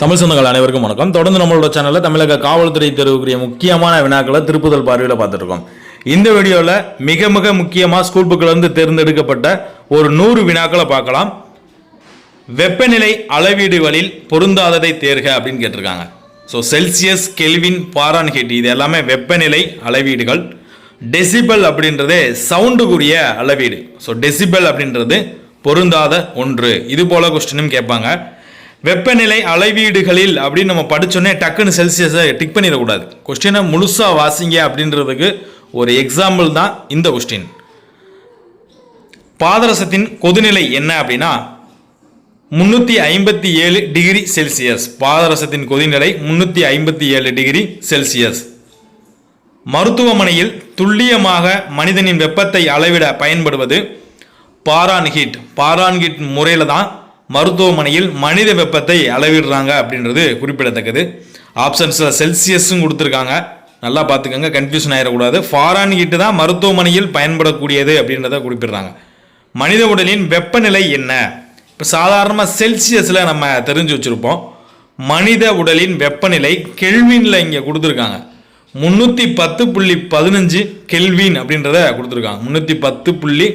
தமிழ் சொந்தங்கள் அனைவருக்கும் வணக்கம். தொடர்ந்து நம்மளோட சேனலில் தமிழக காவல்துறை தேர்வுக்குரிய முக்கியமான வினாக்களை திருப்புதல் பார்வையில் பார்த்துருக்கோம் இந்த வீடியோவில் மிக மிக முக்கியமாக ஸ்கூல் புக்கில் இருந்து தேர்ந்தெடுக்கப்பட்ட ஒரு நூறு வினாக்களை பார்க்கலாம். வெப்பநிலை அளவீடுகளில் பொருந்தாததை தேர்க அப்படின்னு கேட்டிருக்காங்க. ஸோ செல்சியஸ் கெல்வின் பாரான்ஹெட் இது எல்லாமே வெப்பநிலை அளவீடுகள். டெசிபல் அப்படின்றதே சவுண்டுக்குரிய அளவீடு. ஸோ டெசிபல் அப்படின்றது பொருந்தாத ஒன்று. இது போல கொஸ்டினும் கேட்பாங்க. வெப்பநிலை அளவீடுகளில் அப்படின்னு நம்ம படிச்சோன்னே டக்குன்னு செல்சியஸை டிக் பண்ணிடக்கூடாது. கொஸ்டினை முழுசாக வாசிங்க அப்படின்றதுக்கு ஒரு எக்ஸாம்பிள் தான் இந்த கொஸ்டின் பாதரசத்தின் கொதிநிலை என்ன அப்படின்னா முன்னூற்றி ஐம்பத்தி ஏழு டிகிரி செல்சியஸ் பாதரசத்தின் கொதிநிலை முன்னூற்றி ஐம்பத்தி ஏழு டிகிரி செல்சியஸ் மருத்துவமனையில் துல்லியமாக மனிதனின் வெப்பத்தை அளவிட பயன்படுவது பாரான்ஹீட். பாரான்ஹீட் முறையில் தான் மருத்துவமனையில் மனித வெப்பத்தை அளவிடுறாங்க அப்படின்றது குறிப்பிடத்தக்கது. ஆப்ஷன்ஸில் செல்சியஸும் கொடுத்துருக்காங்க. நல்லா பார்த்துக்கோங்க கன்ஃபியூஷன் ஆயிடக்கூடாது. ஃபாரான்ஹீட் தான் மருத்துவமனையில் பயன்படக்கூடியது அப்படின்றத குறிப்பிடுறாங்க. மனித உடலின் வெப்பநிலை என்ன? இப்போ சாதாரணமாக செல்சியஸில் நம்ம தெரிஞ்சு வச்சுருப்போம். மனித உடலின் வெப்பநிலை கெல்வினில் இங்கே கொடுத்துருக்காங்க. முந்நூற்றி பத்து புள்ளி பதினஞ்சு கெல்வின் அப்படின்றத கொடுத்துருக்காங்க. முந்நூற்றி பத்து புள்ளி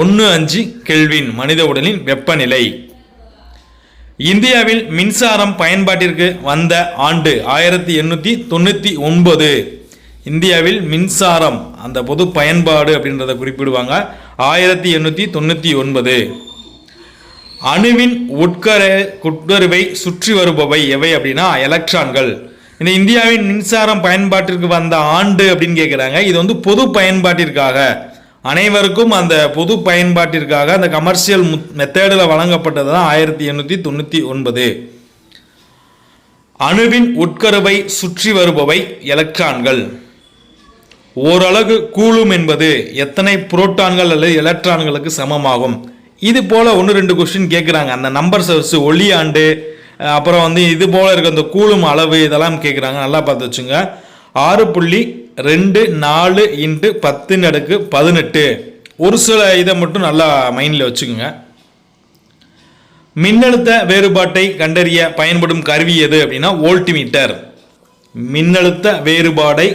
ஒன்று அஞ்சு கெல்வின் மனித உடலின் வெப்பநிலை. இந்தியாவில் மின்சாரம் பயன்பாட்டிற்கு வந்த ஆண்டு ஆயிரத்தி எண்ணூற்றி தொண்ணூற்றி ஒன்பது. இந்தியாவில் மின்சாரம் அந்த பொது பயன்பாடு அப்படின்றத குறிப்பிடுவாங்க. ஆயிரத்தி எண்ணூற்றி தொண்ணூற்றி ஒன்பது. அணுவின் உட்கர உட்கருவை சுற்றி வருபவை எவை அப்படின்னா எலக்ட்ரான்கள். இந்த இந்தியாவின் மின்சாரம் பயன்பாட்டிற்கு வந்த ஆண்டு அப்படின்னு கேட்குறாங்க இது வந்து பொது பயன்பாட்டிற்காக. அனைவருக்கும் அந்த பொது பயன்பாட்டிற்காக அந்த கமர்ஷியல் மெத்தேடில் வழங்கப்பட்டது தான் ஆயிரத்தி எண்ணூற்றி தொண்ணூற்றி ஒன்பது. அணுவின் உட்கருவை சுற்றி வருபவை எலக்ட்ரான்கள். ஓரளவு கூலும் என்பது எத்தனை புரோட்டான்கள் அல்லது எலக்ட்ரான்களுக்கு சமமாகும்? இது போல் ஒன்று ரெண்டு கொஸ்டின் கேட்குறாங்க அந்த நம்பர் வச்சு ஒளியாண்டு அப்புறம் வந்து இது போல் இருக்க அந்த கூலும் அளவு இதெல்லாம் கேட்குறாங்க நல்லா பார்த்து வச்சுங்க. ஆறு புள்ளி ரெண்டு நாலு இன்ட்டு பத்து நடுக்கு பதினெட்டு. ஒரு சில இதை மட்டும் நல்லா மைண்டில் வச்சுக்கோங்க. மின்னழுத்த வேறுபாட்டை கண்டறிய பயன்படும் கருவி எது அப்படின்னா வோல்ட்மீட்டர் மின்னழுத்த வேறுபாடை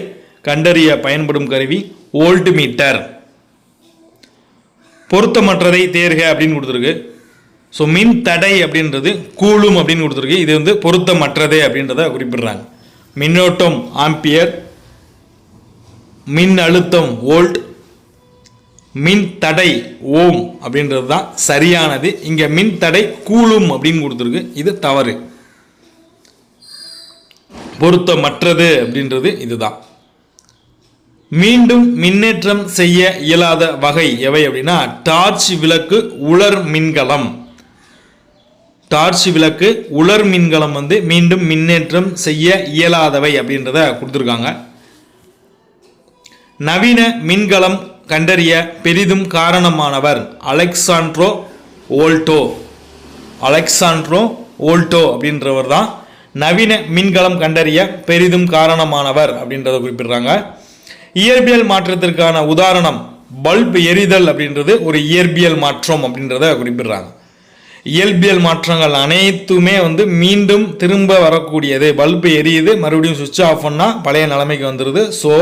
கண்டறிய பயன்படும் கருவி வோல்ட்மீட்டர் பொருத்தமற்றதை தேர்க அப்படின்னு கொடுத்துருக்கு. ஸோ மின் தடை அப்படின்றது கூலும் அப்படின்னு கொடுத்துருக்கு. இது வந்து பொருத்தமற்றதே அப்படின்றத குறிப்பிடுறாங்க. மின்னோட்டம் ஆம்பியர் மின் அழுத்தம் வோல்ட் மின் தடை ஓம் அப்படின்றது தான் சரியானது. இங்கே மின் தடை கூலும் அப்படின்னு கொடுத்துருக்கு. இது தவறு. பொருத்தமற்றது அப்படின்றது இதுதான். மீண்டும் மின்னேற்றம் செய்ய இயலாத வகை எவை அப்படின்னா டார்ச் விளக்கு உலர் மின்கலம். டார்ச் விளக்கு உலர் மின்கலம் வந்து மீண்டும் மின்னேற்றம் செய்ய இயலாதவை அப்படின்றத கொடுத்துருக்காங்க. நவீன மின்கலம் கண்டறிய பெரிதும் காரணமானவர் அலெக்சாண்ட்ரோ ஓல்டோ. அலெக்சாண்ட்ரோ ஓல்டோ அப்படின்றவர் தான் நவீன மின்கலம் கண்டறிய பெரிதும் காரணமானவர் அப்படின்றத குறிப்பிடுறாங்க. இயற்பியல் மாற்றத்திற்கான உதாரணம் பல்ப் எரிதல் அப்படின்றது ஒரு இயற்பியல் மாற்றம் அப்படின்றத குறிப்பிடுறாங்க. இயல்பியல் மாற்றங்கள் அனைத்துமே வந்து மீண்டும் திரும்ப வரக்கூடியது. பல்பு எரியுது மறுபடியும் சுவிட்ச் ஆஃப் பண்ணால் பழைய நிலைமைக்கு வந்துடுது ஸோ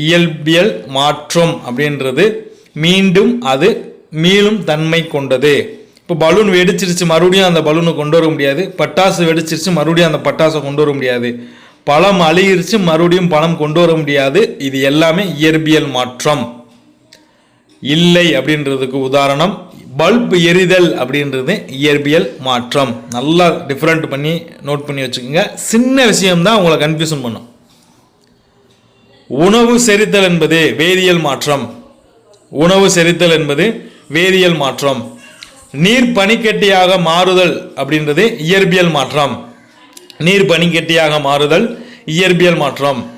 இயல்பியல் மாற்றம் அப்படின்றது மீண்டும் அது மீளும் தன்மை கொண்டது. இப்போ பலூன் வெடிச்சிருச்சு மறுபடியும் அந்த பலூனை கொண்டு வர முடியாது. பட்டாசு வெடிச்சிருச்சு மறுபடியும் அந்த பட்டாசை கொண்டு வர முடியாது. பழம் அழுகிருச்சு மறுபடியும் பழம் கொண்டு வர முடியாது. இது எல்லாமே இயற்பியல் மாற்றம். இல்லை அப்படின்றதுக்கு உதாரணம். பல்ப் எரிதல் அப்படின்றது இயற்பியல் மாற்றம். நல்லா டிஃப்ரெண்ட் பண்ணி நோட் பண்ணி வச்சுக்கோங்க. சின்ன விஷயம்தான் உங்களை கன்ஃபியூஷன் பண்ணும். உணவு செரித்தல் என்பது வேதியியல் மாற்றம். உணவு செரித்தல் என்பது வேதியியல் மாற்றம். நீர் பனிக்கட்டியாக மாறுதல் அப்படின்றது இயற்பியல் மாற்றம். நீர் பனிக்கட்டியாக மாறுதல் இயற்பியல் மாற்றம்.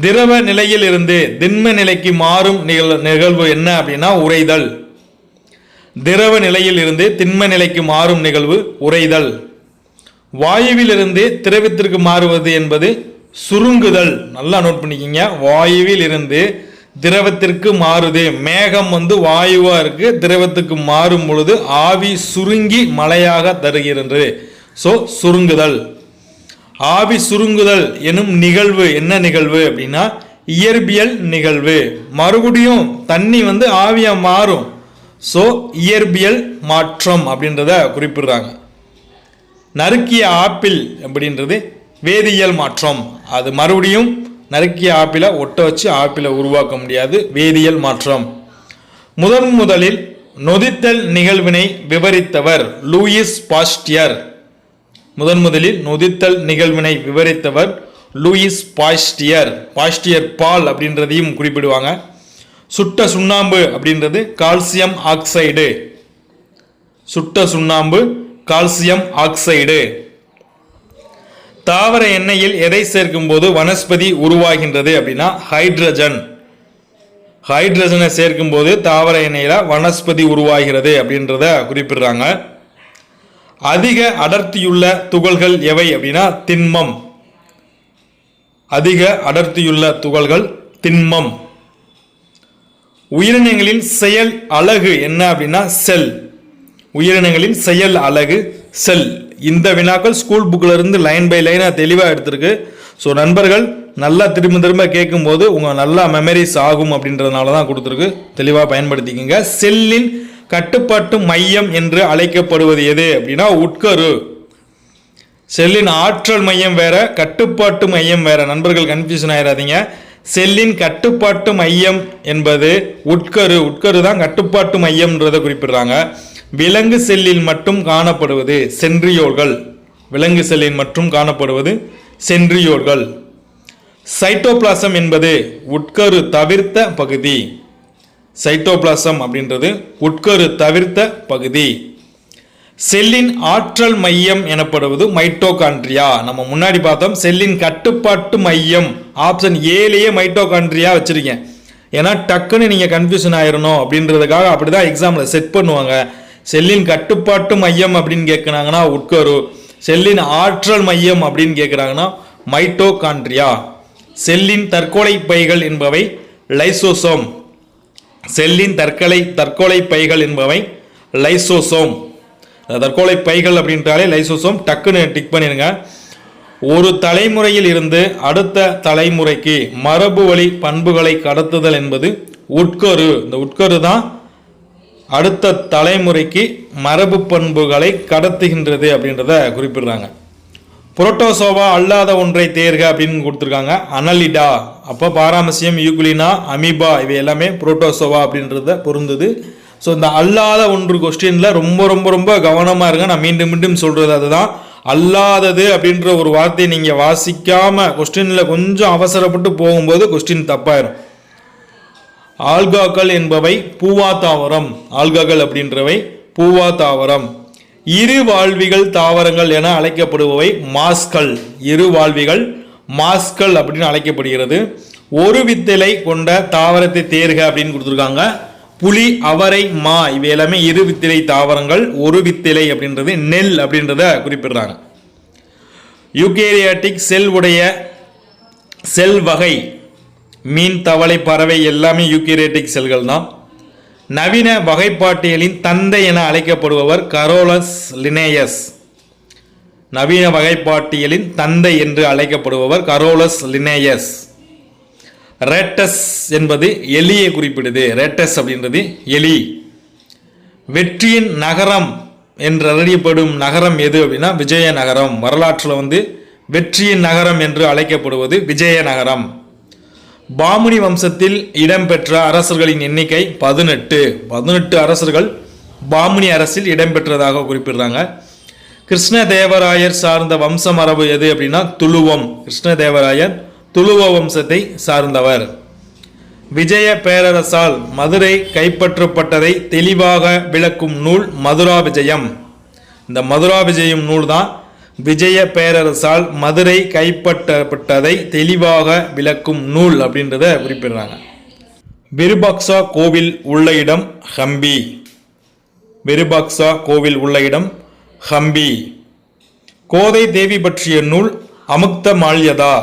திரவ நிலையில் இருந்து திண்ம நிலைக்கு மாறும் நிகழ் நிகழ்வு என்ன அப்படின்னா உறைதல். திரவ நிலையில் இருந்து திண்ம நிலைக்கு மாறும் நிகழ்வு உறைதல். வாயுவிலிருந்து திரவத்திற்கு மாறுவது என்பது சுருங்குதல். நல்லா நோட் பண்ணிக்கிங்க. வாயுவில் இருந்து திரவத்திற்கு மாறுது. மேகம் வந்து வாயுவாக இருக்கு திரவத்துக்கு மாறும் பொழுது ஆவி சுருங்கி மழையாக தருகின்றது ஸோ சுருங்குதல். ஆவி சுருங்குதல் எனும் நிகழ்வு என்ன நிகழ்வு அப்படின்னா இயற்பியல் நிகழ்வு. மறுபடியும் தண்ணி வந்து ஆவியாக மாறும். ஸோ இயற்பியல் மாற்றம் அப்படின்றத குறிப்பிடுறாங்க. நறுக்கிய ஆப்பிள் அப்படின்றது வேதியியல் மாற்றம். அது மறுபடியும் நறுக்கிய ஆப்பிளை ஒட்ட வச்சு ஆப்பிளை உருவாக்க முடியாது. வேதியியல் மாற்றம். முதன் முதலில் நொதித்தல் நிகழ்வினை விவரித்தவர் லூயிஸ் பாஸ்டியர் முதன் முதலில் நொதித்தல் நிகழ்வினை விவரித்தவர் லூயிஸ் பாஸ்டியர் பாஸ்டியர் பால் அப்படின்றதையும் குறிப்பிடுவாங்க. சுட்ட சுண்ணாம்பு அப்படின்றது கால்சியம் ஆக்சைடு. சுட்ட சுண்ணாம்பு கால்சியம் ஆக்சைடு. தாவர எண்ணெயில் எதை சேர்க்கும்போது வனஸ்பதி உருவாகின்றது அப்படின்னா ஹைட்ரஜன். ஹைட்ரஜனை சேர்க்கும்போது தாவர எண்ணெயில் வனஸ்பதி உருவாகிறது அப்படின்றத குறிப்பிடுறாங்க. அதிக அடர்த்தியுள்ள துகள்கள் எவை அப்படின்னா திண்மம். அதிக அடர்த்தியுள்ள துகள்கள் திண்மம். உயிரினங்களின் செயல் அழகு என்ன அப்படின்னா செல். உயிரினங்களின் செயல் அழகு செல். இந்த வினாக்கள் ஸ்கூல் புக்கில் இருந்து லைன் பை லைனாக தெளிவாக எடுத்திருக்கு. ஸோ நண்பர்கள் நல்லா திரும்ப திரும்ப கேட்கும்போது உங்கள் நல்லா மெமரிஸ் ஆகும் அப்படின்றதுனால தான் கொடுத்துருக்கு. தெளிவாக பயன்படுத்திக்கங்க. செல்லின் கட்டுப்பாட்டு மையம் என்று அழைக்கப்படுவது எது அப்படின்னா உட்கரு. செல்லின் ஆற்றல் மையம் வேற கட்டுப்பாட்டு மையம் வேற. நண்பர்கள் கன்ஃபியூஷன் ஆயிடாதீங்க செல்லின் கட்டுப்பாட்டு மையம் என்பது உட்கரு உட்கரு தான் கட்டுப்பாட்டு மையம்ன்றதை குறிப்பிடுறாங்க. விலங்கு செல்லில் மட்டும் காணப்படுவது சென்ட்ரியோல்கள் விலங்கு செல்லில் மட்டும் காணப்படுவது சென்ட்ரியோல்கள் சைட்டோபிளாசம் என்பது உட்கரு தவிர்த்த பகுதி. சைட்டோபிளாசம் அப்படின்றது உட்கரு தவிர்த்த பகுதி. செல்லின் ஆற்றல் மையம் எனப்படுவது மைட்டோகாண்ட்ரியா. நம்ம முன்னாடி பார்த்தோம் செல்லின் கட்டுப்பாட்டு மையம். ஆப்ஷன் ஏலேயே மைட்டோகாண்ட்ரியா வச்சிருக்கேன் ஏன்னா டக்குன்னு நீங்கள் கன்ஃபியூஷன் ஆயிரணும் அப்படின்றதுக்காக அப்படி தான் எக்ஸாமில் செட் பண்ணுவாங்க. செல்லின் கட்டுப்பாட்டு மையம் அப்படின்னு கேட்குறாங்கன்னா உட்கரு. செல்லின் ஆற்றல் மையம் அப்படின்னு கேட்குறாங்கன்னா மைட்டோகாண்ட்ரியா. செல்லின் தற்கொலை பைகள் என்பவை லைசோசோம். செல்லின் தற்கொலை தற்கொலை பைகள் என்பவை லைசோசோம். தற்கொலை பைகள் அப்படின்றாலே லைசோசோம் டக்குன்னு டிக் பண்ணிடுங்க ஒரு தலைமுறையில் இருந்து அடுத்த தலைமுறைக்கு மரபு வழி பண்புகளை கடத்துதல் என்பது உட்கரு. இந்த உட்கரு தான் அடுத்த தலைமுறைக்கு மரபு பண்புகளை கடத்துகின்றது அப்படின்றத குறிப்பிடுறாங்க. புரோட்டோசோவா அல்லாத ஒன்றை தேர்க அப்படின்னு கொடுத்துருக்காங்க. அனலிடா. அப்போ பாராமசியம் யூகுலினா அமீபா இவை எல்லாமே புரோட்டோசோவா அப்படின்றத பொருந்துது. ஸோ இந்த அல்லாத ஒன்று கொஸ்டினில் ரொம்ப ரொம்ப ரொம்ப கவனமாக இருங்க. நான் மீண்டும் மீண்டும் சொல்கிறது அதுதான். அல்லாதது அப்படின்ற ஒரு வார்த்தையை நீங்கள் வாசிக்காமல் கொஸ்டினில் கொஞ்சம் அவசரப்பட்டு போகும்போது கொஸ்டின் தப்பாயிரும். ஆல்காக்கள் என்பவை பூவா தாவரம் ஆல்காக்கள் அப்படின்றவை பூவா தாவரம் இரு வாழ்விகள் தாவரங்கள் என அழைக்கப்படுபவை மாஸ்கள். இரு வாழ்விகள் மாஸ்கள் அப்படின்னு அழைக்கப்படுகிறது. ஒரு வித்திலை கொண்ட தாவரத்தை தேர்க அப்படின்னு கொடுத்துருக்காங்க. புலி அவரை மா இவை எல்லாமே இரு வித்திலை தாவரங்கள் ஒரு வித்திலை அப்படின்றது நெல் அப்படின்றத குறிப்பிடுறாங்க. யூகேரியாட்டிக் செல் உடைய செல் வகை மீன் தவளை பறவை எல்லாமே யூகேரியாட்டிக் செல்கள் தான் நவீன வகைப்பாட்டியலின் தந்தை என அழைக்கப்படுபவர் கரோலஸ் லினேயஸ். நவீன வகைப்பாட்டியலின் தந்தை என்று அழைக்கப்படுபவர் கரோலஸ் லினேயஸ். ரேட்டஸ் என்பது எலியை குறிப்பிடுது. ரேட்டஸ் அப்படின்றது எலி. வெற்றியின் நகரம் என்று அறியப்படும் நகரம் எது அப்படின்னா விஜய நகரம். வரலாற்றில் வந்து வெற்றியின் நகரம் என்று அழைக்கப்படுவது விஜய நகரம். பாமுனி வம்சத்தில் இடம்பெற்ற அரசர்களின் எண்ணிக்கை பதினெட்டு. பதினெட்டு அரசர்கள் பாமுனி அரசில் இடம்பெற்றதாக குறிப்பிடுறாங்க. கிருஷ்ணதேவராயர் சார்ந்த வம்ச மரபு எது அப்படின்னா துளுவம். கிருஷ்ணதேவராயர் துளுவ வம்சத்தை சார்ந்தவர். விஜய பேரரசால் மதுரை கைப்பற்றப்பட்டதை தெளிவாக விளக்கும் நூல் மதுரா விஜயம். இந்த மதுரா விஜயம் நூல் தான் விஜய பேரரசால் மதுரை கைப்பற்றப்பட்டதை தெளிவாக விளக்கும் நூல் அப்படின்றத குறிப்பிடுறாங்க. விருபாக்சா கோவில் உள்ள இடம் ஹம்பி. விருபாக்சா கோவில் உள்ள இடம் ஹம்பி. கோதை தேவி பற்றிய நூல் அமுக்த மால்யதா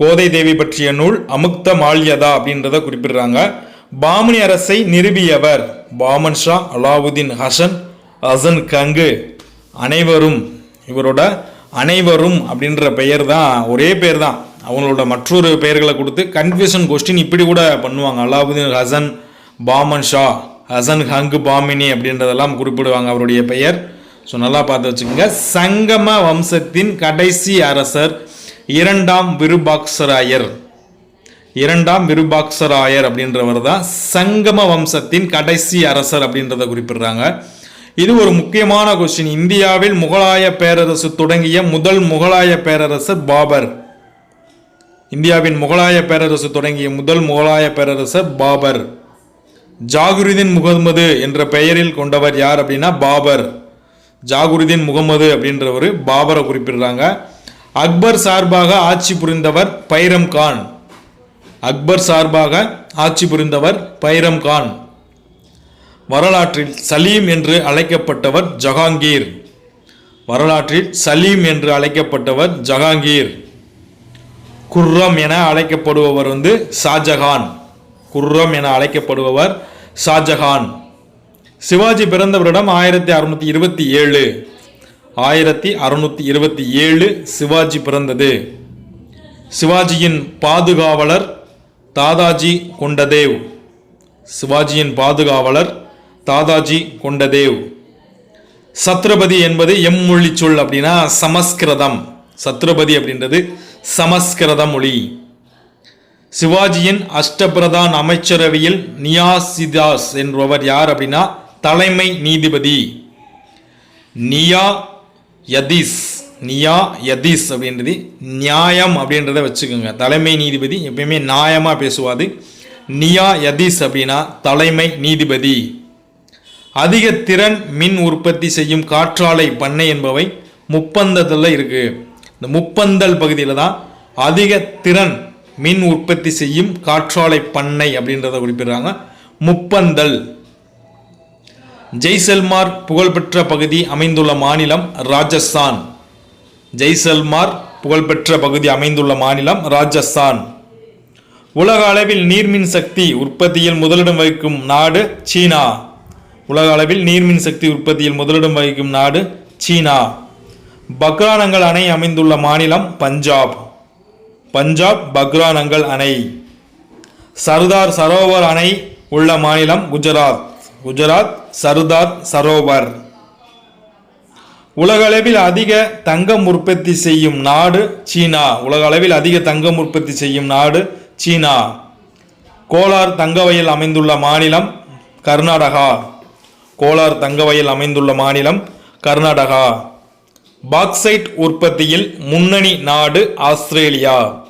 கோதை தேவி பற்றிய நூல் அமுக்த மால்யதா அப்படின்றத குறிப்பிடுறாங்க. பாமணி அரசை நிறுவியவர் பாமன் ஷா அலாவுதீன் ஹசன் ஹசன் கங்கு அனைவரும். இவரோட அனைவரும் அப்படின்ற பெயர் தான் ஒரே பேர் தான் அவங்களோட மற்றொரு பெயர்களை கொடுத்து கன்ஃபியூஷன் கொஸ்டின் இப்படி கூட பண்ணுவாங்க. அலாவுதீன் ஹசன் பாமன் ஷா ஹசன் ஹங் பாமினி அப்படின்றதெல்லாம் குறிப்பிடுவாங்க அவருடைய பெயர். ஸோ நல்லா பார்த்து வச்சுக்கோங்க. சங்கம வம்சத்தின் கடைசி அரசர் இரண்டாம் விருபாக்சராயர். இரண்டாம் விருபாக்சராயர் அப்படின்றவர் தான் சங்கம வம்சத்தின் கடைசி அரசர் அப்படின்றத குறிப்பிடுறாங்க. இது ஒரு முக்கியமான கொஸ்டின் இந்தியாவில் முகலாய பேரரசு தொடங்கிய முதல் முகலாய பேரரசர் பாபர். இந்தியாவின் முகலாய பேரரசு தொடங்கிய முதல் முகலாய பேரரசர் பாபர். ஜாகுருதீன் முகமது என்ற பெயரில் கொண்டவர் யார் அப்படின்னா பாபர். ஜாகுருதீன் முகமது அப்படின்றவர் பாபரை குறிப்பிடுறாங்க. அக்பர் சார்பாக ஆட்சி புரிந்தவர் பைரம் கான். அக்பர் சார்பாக ஆட்சி புரிந்தவர் பைரம் கான். வரலாற்றில் சலீம் என்று அழைக்கப்பட்டவர் ஜஹாங்கீர். வரலாற்றில் சலீம் என்று அழைக்கப்பட்டவர் ஜஹாங்கீர். குர்ரம் என அழைக்கப்படுபவர் வந்து ஷாஜகான். குர்ரம் என அழைக்கப்படுபவர் ஷாஜகான். சிவாஜி பிறந்த வருடம் ஆயிரத்தி அறுநூத்தி இருபத்தி ஏழு. ஆயிரத்தி அறுநூத்தி இருபத்தி ஏழு சிவாஜி பிறந்தது. சிவாஜியின் பாதுகாவலர் தாதாஜி கொண்டதேவ். சிவாஜியின் பாதுகாவலர் தாதாஜி கொண்டதேவ். சத்ரபதி என்பது எம்மொழி சொல் அப்படின்னா சமஸ்கிருதம். சத்ரபதி அப்படின்றது சமஸ்கிருத மொழி. சிவாஜியின் அஷ்டபிரதான் அமைச்சரவையில் நியாசிதாஸ் என்பவர் யார் அப்படின்னா தலைமை நீதிபதி. நியா யதீஸ். நியா யதீஸ் அப்படின்றது நியாயம் அப்படின்றத வச்சுக்கோங்க. தலைமை நீதிபதி எப்பயுமே நியாயமாக பேசுவாது. நியா யதீஸ் அப்படின்னா தலைமை நீதிபதி. அதிக திறன் மின் உற்பத்தி செய்யும் காற்றாலை பண்ணை என்பவை முப்பந்தத்தில் இருக்குது இந்த முப்பந்தல் பகுதியில் தான் அதிக திறன் மின் உற்பத்தி செய்யும் காற்றாலை பண்ணை அப்படின்றத குறிப்பிடுறாங்க. முப்பந்தல். ஜெய்சல்மார் புகழ்பெற்ற பகுதி அமைந்துள்ள மாநிலம் ராஜஸ்தான். ஜெய்சல்மார் புகழ்பெற்ற பகுதி அமைந்துள்ள மாநிலம் ராஜஸ்தான். உலக அளவில் நீர்மின் சக்தி உற்பத்தியில் முதலிடம் வகிக்கும் நாடு சீனா. உலக அளவில் நீர்மின் சக்தி உற்பத்தியில் முதலிடம் வகிக்கும் நாடு சீனா. பக்ரானங்கள் அணை அமைந்துள்ள மாநிலம் பஞ்சாப். பஞ்சாப் பக்ரானங்கள் அணை. சர்தார் சரோவர் அணை உள்ள மாநிலம் குஜராத். குஜராத் சர்தார் சரோவர். உலகளவில் அதிக தங்கம் உற்பத்தி செய்யும் நாடு சீனா. உலக அளவில் அதிக தங்கம் உற்பத்தி செய்யும் நாடு சீனா. கோலார் தங்கவயல் அமைந்துள்ள மாநிலம் கர்நாடகா. கோலார் தங்கவயல் அமைந்துள்ள மாநிலம் கர்நாடகா. பாக்சைட் உற்பத்தியில் முன்னணி நாடு ஆஸ்திரேலியா.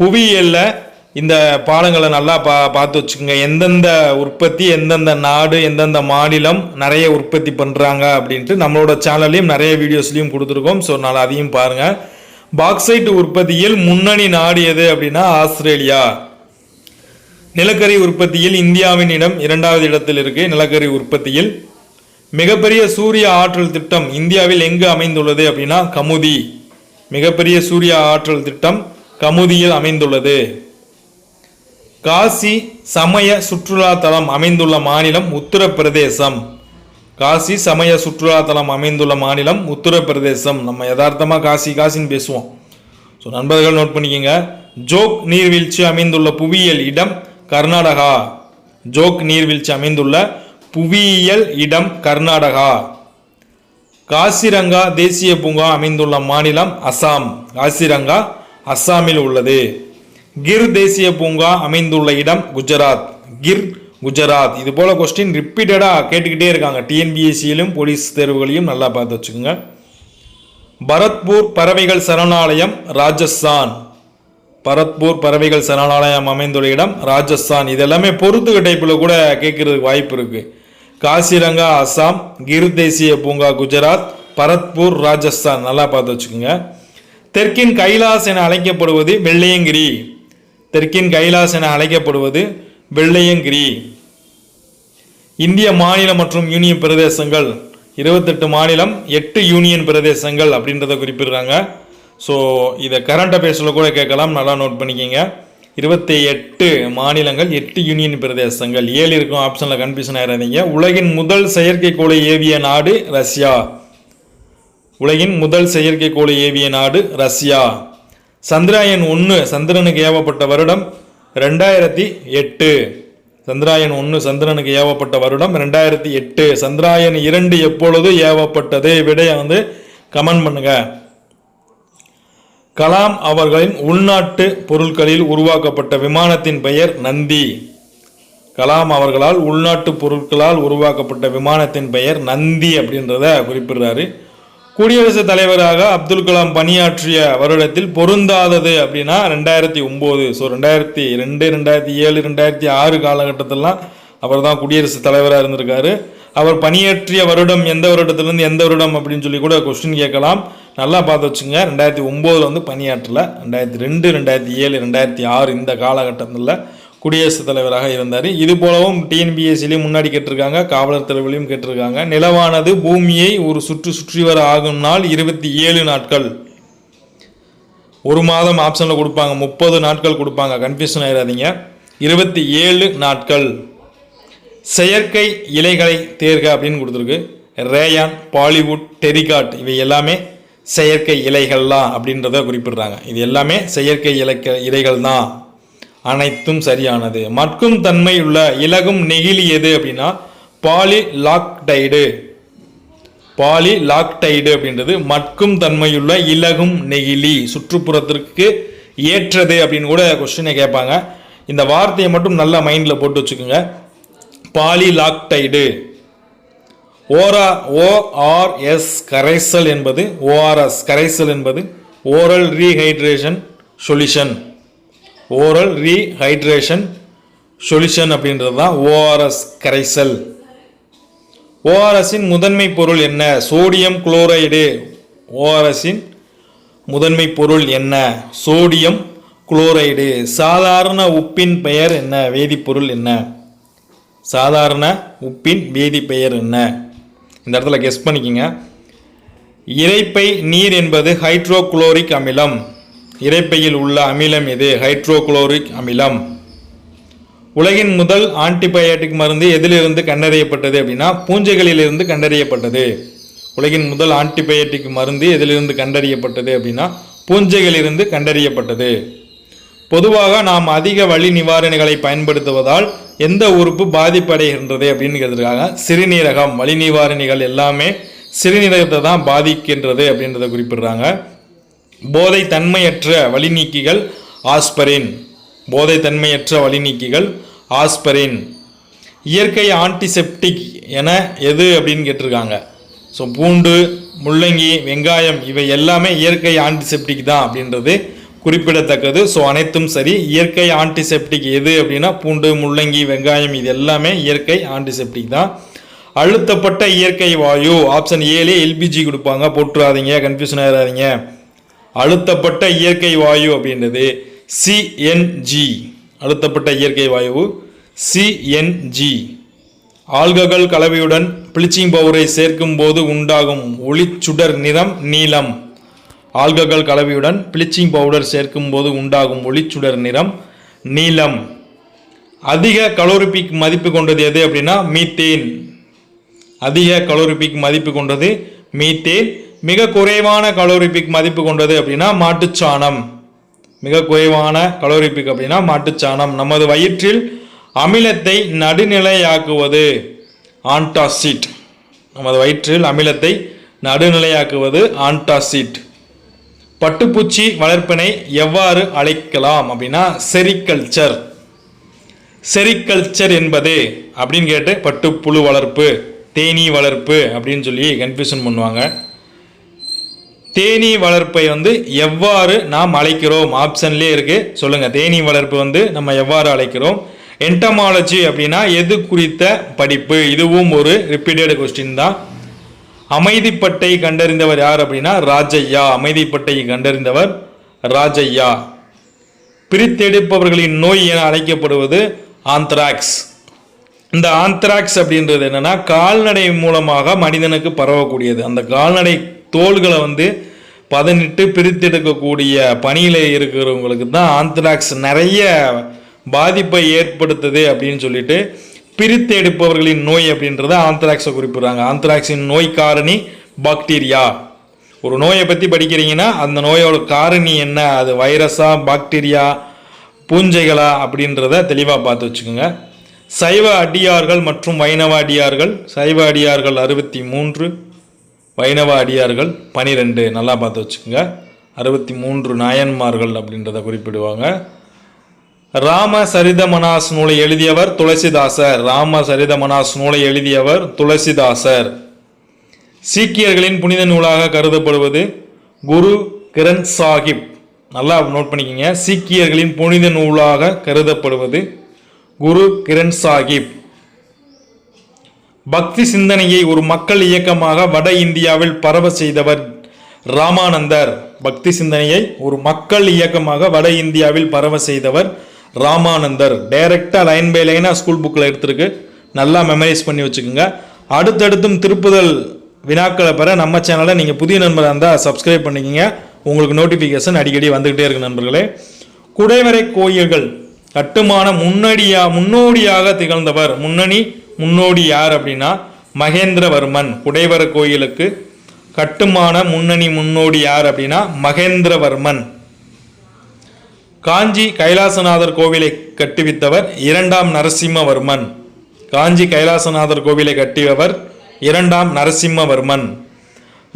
புவியியல்ல இந்த பாடங்களை நல்லா பா பார்த்து வச்சுக்கோங்க. எந்தெந்த உற்பத்தி எந்தெந்த நாடு எந்தெந்த மாநிலம் நிறைய உற்பத்தி பண்ணுறாங்க அப்படின்ட்டு நம்மளோட சேனல்லையும் நிறைய வீடியோஸ்லையும் கொடுத்துருக்கோம். ஸோ நான் அதையும் பாருங்கள் பாக்சைட் உற்பத்தியில் முன்னணி நாடு எது அப்படின்னா ஆஸ்திரேலியா. நிலக்கரி உற்பத்தியில் இந்தியாவின் இடம் இரண்டாவது இடத்தில் இருக்கு. நிலக்கரி உற்பத்தியில் மிகப்பெரிய சூரிய ஆற்றல் திட்டம் இந்தியாவில் எங்கு அமைந்துள்ளது அப்படின்னா கமுதி. மிகப்பெரிய சூரிய ஆற்றல் திட்டம் கமுதியில் அமைந்துள்ளது. காசி சமய சுற்றுலா தலம் அமைந்துள்ள மாநிலம் உத்தரப்பிரதேசம். காசி சமய சுற்றுலா தலம் அமைந்துள்ள மாநிலம் உத்தரப்பிரதேசம். நம்ம யதார்த்தமாக காசி காசின்னு பேசுவோம். ஸோ நண்பர்கள் நோட் பண்ணிக்கோங்க. ஜோக் நீர்வீழ்ச்சி அமைந்துள்ள புவியியல் இடம் கர்நாடகா. ஜோக் நீர்வீழ்ச்சி அமைந்துள்ள புவியியல் இடம் கர்நாடகா. காசிரங்கா தேசிய பூங்கா அமைந்துள்ள மாநிலம் அசாம். காசிரங்கா அஸ்ஸாமில் உள்ளது. கிர் தேசிய பூங்கா அமைந்துள்ள இடம் குஜராத். கிர் குஜராத். இது போல கொஸ்டின் ரிப்பீட்டடாக கேட்டுக்கிட்டே இருக்காங்க. டிஎன்பிஎஸ்சியிலும் போலீஸ் தேர்வுகளையும் நல்லா பார்த்து வச்சுக்கோங்க. பரத்பூர் பறவைகள் சரணாலயம் ராஜஸ்தான். பரத்பூர் பறவைகள் சரணாலயம் அமைந்துள்ள இடம் ராஜஸ்தான். இது எல்லாமே பொறுத்துக்க டைப்பில் கூட கேட்குறதுக்கு வாய்ப்பு இருக்கு. காசிரங்கா அஸ்ஸாம் கிர் தேசிய பூங்கா குஜராத் பரத்பூர் ராஜஸ்தான். நல்லா பார்த்து வச்சுக்கோங்க. தெற்கின் கைலாஸ் என அழைக்கப்படுவது வெள்ளையங்கிரி. தெற்கின் கைலாஸ் என அழைக்கப்படுவது வெள்ளையங்கிரி. இந்திய மாநிலம் மற்றும் யூனியன் பிரதேசங்கள். இருபத்தெட்டு மாநிலம் எட்டு யூனியன் பிரதேசங்கள் அப்படின்றத குறிப்பிடுறாங்க. ஸோ இதை கரண்ட் அஃபேர்ஸில் கூட கேட்கலாம். நல்லா நோட் பண்ணிக்கிங்க. இருபத்தி எட்டு மாநிலங்கள் எட்டு யூனியன் பிரதேசங்கள். ஏழு இருக்கும் ஆப்ஷனில் கன்ஃபியூஷன் ஆயிடாதீங்க உலகின் முதல் செயற்கைக்கோளை ஏவிய நாடு ரஷ்யா. உலகின் முதல் செயற்கைக்கோளை ஏவிய நாடு ரஷ்யா. சந்திராயன் ஒன்று சந்திரனுக்கு ஏவப்பட்ட வருடம் ரெண்டாயிரத்தி எட்டு. சந்திராயன் ஒன்று சந்திரனுக்கு ஏவப்பட்ட வருடம் ரெண்டாயிரத்தி எட்டு. சந்திராயன் இரண்டு எப்பொழுது ஏவப்பட்டது? விடைய வந்து கமெண்ட் பண்ணுங்க. கலாம் அவர்களின் உள்நாட்டு பொருட்களில் உருவாக்கப்பட்ட விமானத்தின் பெயர் நந்தி. கலாம் அவர்களால் உள்நாட்டு பொருட்களால் உருவாக்கப்பட்ட விமானத்தின் பெயர் நந்தி அப்படின்றத குறிப்பிடுறாரு. குடியரசுத் தலைவராக அப்துல் கலாம் பணியாற்றிய வருடத்தில் பொருந்தாதது அப்படின்னா ரெண்டாயிரத்தி ஒம்பது. ஸோ ரெண்டாயிரத்தி ரெண்டு ரெண்டாயிரத்தி ஏழு ரெண்டாயிரத்தி ஆறு காலகட்டத்திலலாம் அவர் தான் குடியரசுத் தலைவராக இருந்திருக்காரு. அவர் பணியாற்றிய வருடம் எந்த வருடத்துலேருந்து எந்த வருடம் அப்படின்னு சொல்லி கூட கொஸ்டின் கேட்கலாம். நல்லா பார்த்து வச்சுங்க. ரெண்டாயிரத்தி ஒம்போதில் வந்து பணியாற்றல. ரெண்டாயிரத்தி ரெண்டு ரெண்டாயிரத்தி ஏழு ரெண்டாயிரத்தி ஆறு இந்த காலகட்டத்தில் குடியரசுத் தலைவராக இருந்தார். இது போலவும் டிஎன்பிஎஸ்சிலையும் முன்னாடி கேட்டிருக்காங்க காவலர் தலைவலையும் கேட்டிருக்காங்க. நிலவானது பூமியை ஒரு சுற்று சுற்றி வர ஆகும் நாள் இருபத்தி ஏழு நாட்கள். ஒரு மாதம் ஆப்ஷனில் கொடுப்பாங்க முப்பது நாட்கள் கொடுப்பாங்க. கன்ஃபியூஷன் ஆயிடாதீங்க இருபத்தி ஏழு நாட்கள். செயற்கை இலைகளை தேர்க அப்படின்னு கொடுத்துருக்கு. ரேயான் பாலிவுட் டெரிகாட் இவை எல்லாமே செயற்கை இலைகள்லாம் அப்படின்றத குறிப்பிடுறாங்க. இது எல்லாமே செயற்கை இலக்க இலைகள் தான் அனைத்தும் சரியானது. மட்கும் தன்மை உள்ள இலகும் நெகிழி எது அப்படின்னா பாலி லாக்டைடு பாலி லாக்டைடு அப்படின்றது மட்கும் தன்மையுள்ள இலகும் நெகிழி சுற்றுப்புறத்திற்கு ஏற்றது அப்படின்னு கூட கொஸ்டினை கேட்பாங்க. இந்த வார்த்தையை மட்டும் நல்லா மைண்டில் போட்டு வச்சுக்கோங்க. பாலி லாக்டைடு ஓரா ஓஆர்எஸ் கரைசல் என்பது ஓஆர்எஸ் கரைசல் என்பது oral rehydration solution. Oral rehydration solution அப்படின்றது தான் ஓஆர்எஸ் கரைசல். ஓஆர்எஸின் முதன்மை பொருள் என்ன? சோடியம் குளோரைடு ஓஆர்எஸின் முதன்மை பொருள் என்ன? சோடியம் குளோரைடு சாதாரண உப்பின் பெயர் என்ன? வேதிப்பொருள் என்ன? சாதாரண உப்பின் வேதிப்பெயர் என்ன? இந்த இடத்துல கெஸ் பண்ணிக்கோங்க. இறைப்பை நீர் என்பது ஹைட்ரோகுளோரிக் அமிலம். இறைப்பையில் உள்ள அமிலம் எது? ஹைட்ரோகுளோரிக் அமிலம். உலகின் முதல் ஆன்டிபயோட்டிக் மருந்து எதிலிருந்து கண்டறியப்பட்டது அப்படின்னா பூஞ்சைகளிலிருந்து கண்டறியப்பட்டது. உலகின் முதல் ஆன்டிபயோட்டிக் மருந்து எதிலிருந்து கண்டறியப்பட்டது அப்படின்னா பூஞ்சைகளிலிருந்து கண்டறியப்பட்டது. பொதுவாக நாம் அதிக வலி நிவாரணிகளை பயன்படுத்துவதால் எந்த உறுப்பு பாதிப்படைகின்றது அப்படிங்கிறதுக்காக சிறுநீரகம் வலி நிவாரணிகள் எல்லாமே சிறுநீரகத்தை தான் பாதிக்கின்றது அப்படின்றத குறிப்பிடுறாங்க. போதை தன்மையற்ற வழிநீக்கிகள் ஆஸ்பரின். போதை தன்மையற்ற வழிநீக்கிகள் ஆஸ்பரின். இயற்கை ஆன்டிசெப்டிக் என எது அப்படின்னு கேட்டிருக்காங்க. ஸோ பூண்டு முள்ளங்கி வெங்காயம் இவை எல்லாமே இயற்கை ஆன்டிசெப்டிக் தான் அப்படின்றது குறிப்பிடத்தக்கது. ஸோ அனைத்தும் சரி. இயற்கை ஆன்டிசெப்டிக் எது அப்படின்னா பூண்டு முள்ளங்கி வெங்காயம் இது எல்லாமே இயற்கை ஆன்டிசெப்டிக் தான். அழுத்தப்பட்ட இயற்கை வாயு ஆப்ஷன் ஏழு எல்பிஜி கொடுப்பாங்க. போட்டுறாதீங்க கன்ஃபியூஷன் ஆகிடாதீங்க அழுத்தப்பட்ட இயற்கை வாயு அப்படின்றது சிஎன்ஜி அழுத்தப்பட்ட இயற்கை வாயு சிஎன்ஜி ஆல்கஹால் கலவையுடன் பிளீச்சிங் பவுடரை சேர்க்கும் போது உண்டாகும் ஒளிச்சுடர் நிறம் நீலம். ஆல்கஹால் கலவையுடன் ப்ளீச்சிங் பவுடர் சேர்க்கும் போது உண்டாகும் ஒளிச்சுடர் நிறம் நீலம். அதிக கலோரிபிக் மதிப்பு கொண்டது எது அப்படின்னா மீத்தேன். அதிக கலோரிபிக் மதிப்பு கொண்டது மீத்தேன். மிக குறைவான கலோரிபிக் மதிப்பு கொண்டது அப்படின்னா மாட்டுச்சாணம். மிக குறைவான கலோரிபிக் அப்படின்னா மாட்டுச்சாணம். நமது வயிற்றில் அமிலத்தை நடுநிலையாக்குவது ஆன்டாசிட் நமது வயிற்றில் அமிலத்தை நடுநிலையாக்குவது ஆன்டாசிட் பட்டுப்பூச்சி வளர்ப்பினை எவ்வாறு அழைக்கலாம் அப்படின்னா செரிகல்ச்சர் செரிகல்ச்சர் என்பது அப்படின்னு கேட்டு பட்டுப்புழு வளர்ப்பு தேனீ வளர்ப்பு அப்படின்னு சொல்லி கன்ஃபியூஷன் பண்ணுவாங்க. தேனீ வளர்ப்பை வந்து எவ்வாறு நாம் அழைக்கிறோம்? ஆப்ஷன்லேயே இருக்குது சொல்லுங்கள் தேனீ வளர்ப்பு வந்து நம்ம எவ்வாறு அழைக்கிறோம்? என்டமாலஜி அப்படின்னா எது குறித்த படிப்பு? இதுவும் ஒரு ரிப்பீட்டட் கொஸ்டின் தான். அமைதிப்பட்டை கண்டறிந்தவர் யார் அப்படின்னா ராஜையா அமைதிப்பட்டை கண்டறிந்தவர் ராஜையா பிரித்தெடுப்பவர்களின் நோய் என அழைக்கப்படுவது ஆந்த்ராக்ஸ். இந்த ஆந்த்ராக்ஸ் அப்படின்றது என்னன்னா கால்நடை மூலமாக மனிதனுக்கு பரவக்கூடியது. அந்த கால்நடை தோள்களை வந்து பதனிட்டு பிரித்தெடுக்கக்கூடிய பணியில் இருக்கிறவங்களுக்கு தான் ஆந்த்ராக்ஸ் நிறைய பாதிப்பை ஏற்படுத்துது அப்படின்னு சொல்லிட்டு பிரித்து எடுப்பவர்களின் நோய் அப்படின்றத ஆந்த்ராக்ஸை குறிப்பிடுறாங்க. ஆந்த்ராக்ஸின் நோய் காரணி பாக்டீரியா ஒரு நோயை பற்றி படிக்கிறீங்கன்னா அந்த நோயோட காரணி என்ன? அது வைரஸா பாக்டீரியா பூஞ்சைகளா அப்படின்றத தெளிவாக பார்த்து வச்சுக்கோங்க. சைவ அடியார்கள் மற்றும் வைணவ அடியார்கள். சைவ அடியார்கள் அறுபத்தி மூன்று. வைணவ அடியார்கள் பனிரெண்டு. நல்லா பார்த்து வச்சுக்கோங்க. அறுபத்தி மூன்று நாயன்மார்கள் அப்படின்றத குறிப்பிடுவாங்க. ராம சரிதமனாஸ் நூலை எழுதியவர் துளசிதாசர். ராம சரிதமனாஸ் நூலை எழுதியவர் துளசிதாசர். சீக்கியர்களின் புனித நூலாக கருதப்படுவது குரு கிரண் சாஹிப். நல்லா நோட் பண்ணிக்கோங்க. சீக்கியர்களின் புனித நூலாக கருதப்படுவது குரு கிரண் சாஹிப். பக்தி சிந்தனையை ஒரு மக்கள் இயக்கமாக வட இந்தியாவில் பரவ செய்தவர் ராமானந்தர். பக்தி சிந்தனையை ஒரு மக்கள் இயக்கமாக வட இந்தியாவில் பரவ செய்தவர் ராமானந்தர். டைரக்டாக லைன் பை லைனாக ஸ்கூல் புக்கில் எடுத்திருக்கு. நல்லா மெமரைஸ் பண்ணி வச்சுக்கோங்க. அடுத்தடுத்தும் திருப்புதல் வினாக்களை பெற நம்ம சேனலை நீங்கள் புதிய நண்பராக இருந்தால் சப்ஸ்கிரைப் பண்ணிக்கோங்க. உங்களுக்கு நோட்டிஃபிகேஷன் அடிக்கடி வந்துக்கிட்டே இருக்கு நண்பர்களே. குடைவரை கோயில்கள் கட்டுமான முன்னடியா முன்னோடியாக திகழ்ந்தவர் முன்னணி முன்னோடி யார் அப்படின்னா மகேந்திரவர்மன் குடைவர கோயிலுக்கு கட்டுமான முன்னணி முன்னோடி யார் அப்படின்னா மகேந்திரவர்மன். காஞ்சி கைலாசநாதர் கோவிலை கட்டுவித்தவர் இரண்டாம் நரசிம்மவர்மன். காஞ்சி கைலாசநாதர் கோவிலை கட்டியவர் இரண்டாம் நரசிம்மவர்மன்.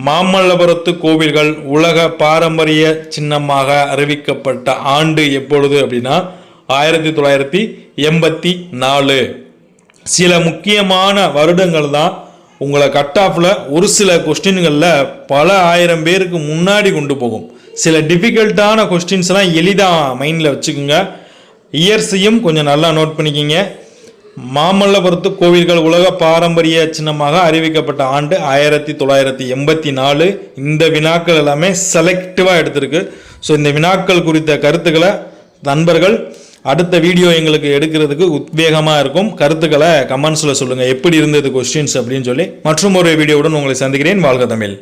மாமல்லபுரத்து கோவில்கள் உலக பாரம்பரிய சின்னமாக அறிவிக்கப்பட்ட ஆண்டு எப்பொழுது அப்படின்னா ஆயிரத்தி தொள்ளாயிரத்தி எண்பத்தி நாலு. சில முக்கியமான வருடங்கள் தான் உங்களை கட் ஆஃபில் ஒரு சில கொஸ்டின்களில் பல ஆயிரம் பேருக்கு முன்னாடி கொண்டு போகும். சில டிஃபிகல்ட்டான கொஸ்டின்ஸ்லாம் எளிதாக மைண்டில் வச்சுக்கோங்க. இயர்ஸையும் கொஞ்சம் நல்லா நோட் பண்ணிக்கிங்க. மாமல்லபுரத்து கோவில்கள் உலக பாரம்பரிய சின்னமாக அறிவிக்கப்பட்ட ஆண்டு ஆயிரத்தி தொள்ளாயிரத்தி எண்பத்தி நாலு. இந்த வினாக்கள் எல்லாமே செலக்டிவாக எடுத்திருக்கு. ஸோ இந்த வினாக்கள் குறித்த கருத்துக்களை நண்பர்கள் அடுத்த வீடியோ எங்களுக்கு எடுக்கிறதுக்கு உத்வேகமாக இருக்கும். கருத்துக்களை கமெண்ட்ஸில் சொல்லுங்கள் எப்படி இருந்தது கொஸ்டின்ஸ் அப்படின்னு சொல்லி. மற்றும் ஒரு வீடியோவுடன் உங்களை சந்திக்கிறேன். வாழ்க தமிழ்.